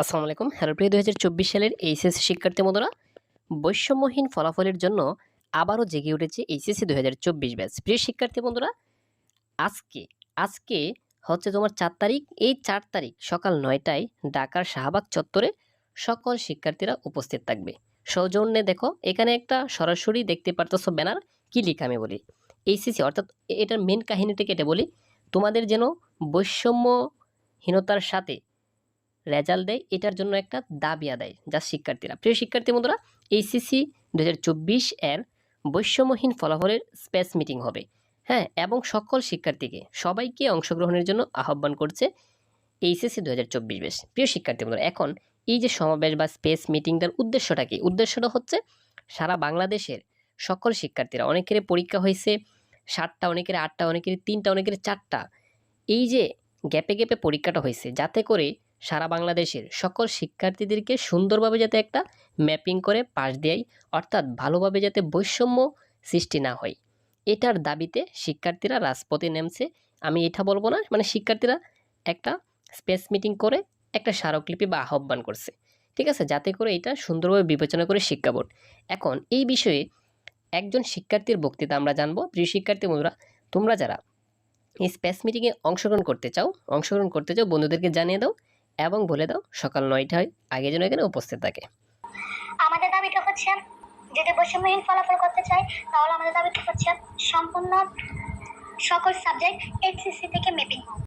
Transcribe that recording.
আসসালামু আলাইকুম। হ্যালো প্রিয় দু হাজার চব্বিশ সালের এইচএসসি শিক্ষার্থী বন্ধুরা, বৈষম্যহীন ফলাফলের জন্য আবারও জেগে উঠেছে এইচএসসি দু হাজার চব্বিশ ব্যাচ। প্রিয় শিক্ষার্থী বন্ধুরা, আজকে আজকে হচ্ছে তোমার চার তারিখ। এই চার তারিখ সকাল নয়টায় ঢাকার শাহবাগ চত্বরে সকল শিক্ষার্থীরা উপস্থিত থাকবে। সৌজন্যে দেখো, এখানে একটা সরাসরি দেখতে পারতেছো ব্যানার, কি লিখা আমি বলি? এইচএসসি, অর্থাৎ এটার মেন কাহিনীটা কেটে বলি, তোমাদের যেন বৈষম্যহীনতার সাথে রেজাল্ট দেয়, এটার জন্য একটা দাবি আদায় যা শিক্ষার্থীরা। প্রিয় শিক্ষার্থী বন্ধুরা এইচসিসি দু হাজার চব্বিশ এর বৈষম্যহীন ফলাফলের স্পেস মিটিং হবে। হ্যাঁ এবং সকল শিক্ষার্থীকে, সবাইকে অংশগ্রহণের জন্য আহ্বান করছে এইচএসসি দু হাজার চব্বিশ বেশ। প্রিয় শিক্ষার্থী বন্ধুরা, এখন এই যে সমাবেশ বা স্পেস মিটিংটার উদ্দেশ্যটা কি? উদ্দেশ্যটা হচ্ছে সারা বাংলাদেশের সকল শিক্ষার্থীরা, অনেকের পরীক্ষা হয়েছে সাতটা, অনেকের আটটা, অনেকের তিনটা, অনেকের চারটা, এই যে গ্যাপে গ্যাপে পরীক্ষাটা হয়েছে, যাতে করে সারা বাংলাদেশের সকল শিক্ষার্থীদেরকে সুন্দরভাবে যাতে একটা ম্যাপিং করে পাশ দেয় অর্থাৎ ভালোভাবে যাতে বৈষম্য সৃষ্টি না হয়। এটার দাবিতে শিক্ষার্থীরা রাজপথে নেমছে। আমি এটা বলব না মানে শিক্ষার্থীরা একটা স্পেস মিটিং করে একটা স্মারকলিপি বা আহ্বান করছে। ঠিক আছে? যাতে করে এটা সুন্দরভাবে বিবেচনা করে শিক্ষা বোর্ড। এখন এই বিষয়ে একজন শিক্ষার্থীর বক্তৃতা আমরা জানব। প্রিয় শিক্ষার্থী বন্ধুরা, তোমরা যারা এই স্পেস মিটিংয়ে অংশগ্রহণ করতে চাও, অংশগ্রহণ করতে চাও, বন্ধুদেরকে জানিয়ে দাও। এবং বলে দাও, সকাল নয়টায় আগে যেন এখানে উপস্থিত থাকে। আমাদের দাবিটা হচ্ছে, যদি বৈষম্যহীন ফলাফল করতে চাই তাহলে আমাদের দাবিটা হচ্ছে সম্পূর্ণ সকল সাবজেক্ট এইচসিসি থেকে মেপিং হোক।